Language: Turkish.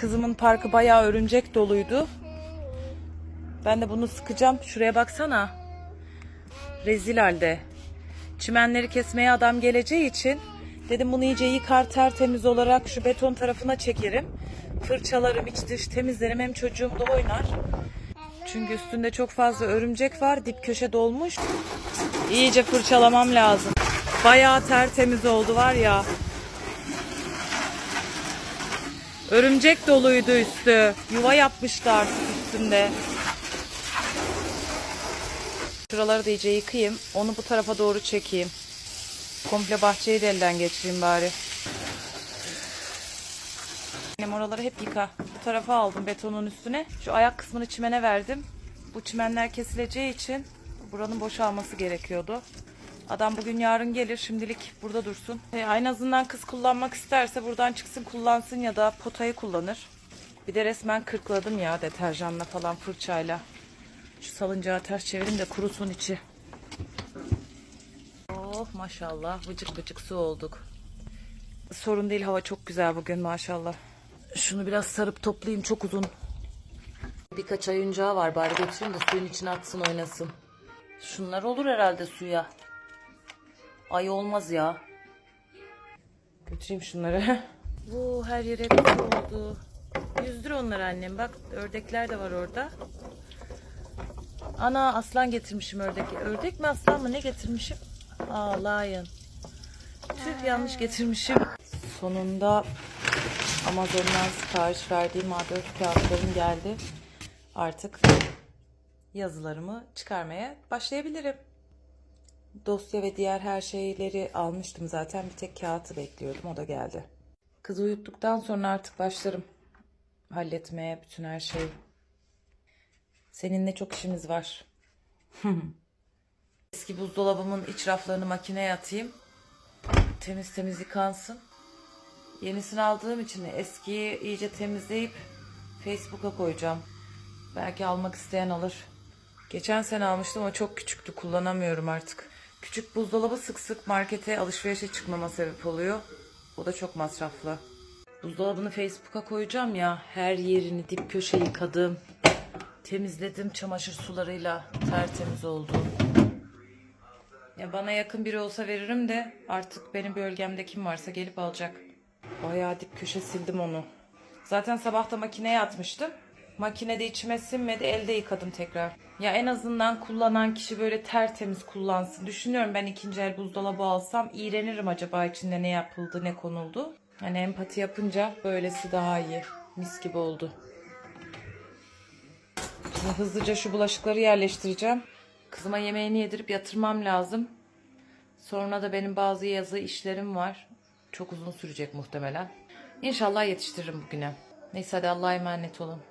Kızımın parkı bayağı örümcek doluydu. Ben de bunu sıkacağım. Şuraya baksana. Rezil halde. Çimenleri kesmeye adam geleceği için dedim bunu iyice yıkar tertemiz olarak şu beton tarafına çekerim. Fırçalarım iç dış temizlerim hem çocuğum da oynar. Çünkü üstünde çok fazla örümcek var. Dip köşe dolmuş. İyice fırçalamam lazım. Bayağı tertemiz oldu var ya. Örümcek doluydu üstü. Yuva yapmıştı artık üstünde. Şuraları da iyice yıkayayım. Onu bu tarafa doğru çekeyim. Komple bahçeyi de elden geçireyim bari. Annem oraları hep yıka. Bu tarafa aldım betonun üstüne. Şu ayak kısmını çimene verdim. Bu çimenler kesileceği için buranın boşalması gerekiyordu. Adam bugün yarın gelir. Şimdilik burada dursun. E, en azından kız kullanmak isterse buradan çıksın kullansın ya da potayı kullanır. Bir de resmen kırkladım ya deterjanla falan fırçayla. Şu salıncağı ters çevirin de kurusun içi. Oh maşallah vıcık vıcık su olduk. Sorun değil hava çok güzel bugün maşallah. Şunu biraz sarıp toplayayım çok uzun. Birkaç ayıncağı var bari götüreyim de suyun içine atsın oynasın. Şunlar olur herhalde suya. Ay olmaz ya. Götüreyim şunları. Bu her yere su oldu. Yüzdür onları annem. Bak ördekler de var orada. Ana aslan getirmişim ördek. Ördek mi aslan mı ne getirmişim? Aa lion. Tüh yanlış getirmişim. Sonunda Amazon'dan sipariş verdiğim A4 kağıtlarım geldi. Artık yazılarımı çıkarmaya başlayabilirim. Dosya ve diğer her şeyleri almıştım zaten. Bir tek kağıtı bekliyordum. O da geldi. Kızı uyuttuktan sonra artık başlarım halletmeye bütün her şeyi. Seninle çok işimiz var. Eski buzdolabımın iç raflarını makineye atayım. Temiz temiz yıkansın. Yenisini aldığım için eskiyi iyice temizleyip Facebook'a koyacağım. Belki almak isteyen alır. Geçen sene almıştım ama çok küçüktü. Kullanamıyorum artık. Küçük buzdolabı sık sık markete alışverişe çıkmama sebep oluyor. O da çok masraflı. Buzdolabını Facebook'a koyacağım ya. Her yerini dip köşe yıkadım. Temizledim çamaşır sularıyla. Tertemiz oldu. Ya bana yakın biri olsa veririm de artık benim bölgemde kim varsa gelip alacak. Bayağı dip köşe sildim onu. Zaten sabah da makineye atmıştım. Makinede içime sinmedi elde yıkadım tekrar. Ya en azından kullanan kişi böyle tertemiz kullansın. Düşünüyorum ben ikinci el buzdolabı alsam iğrenirim acaba içinde ne yapıldı ne konuldu. Hani empati yapınca böylesi daha iyi. Mis gibi oldu. Şimdi hızlıca şu bulaşıkları yerleştireceğim. Kızıma yemeğini yedirip yatırmam lazım. Sonra da benim bazı yazı işlerim var. Çok uzun sürecek muhtemelen. İnşallah yetiştiririm bugüne. Neyse hadi Allah'a emanet olun.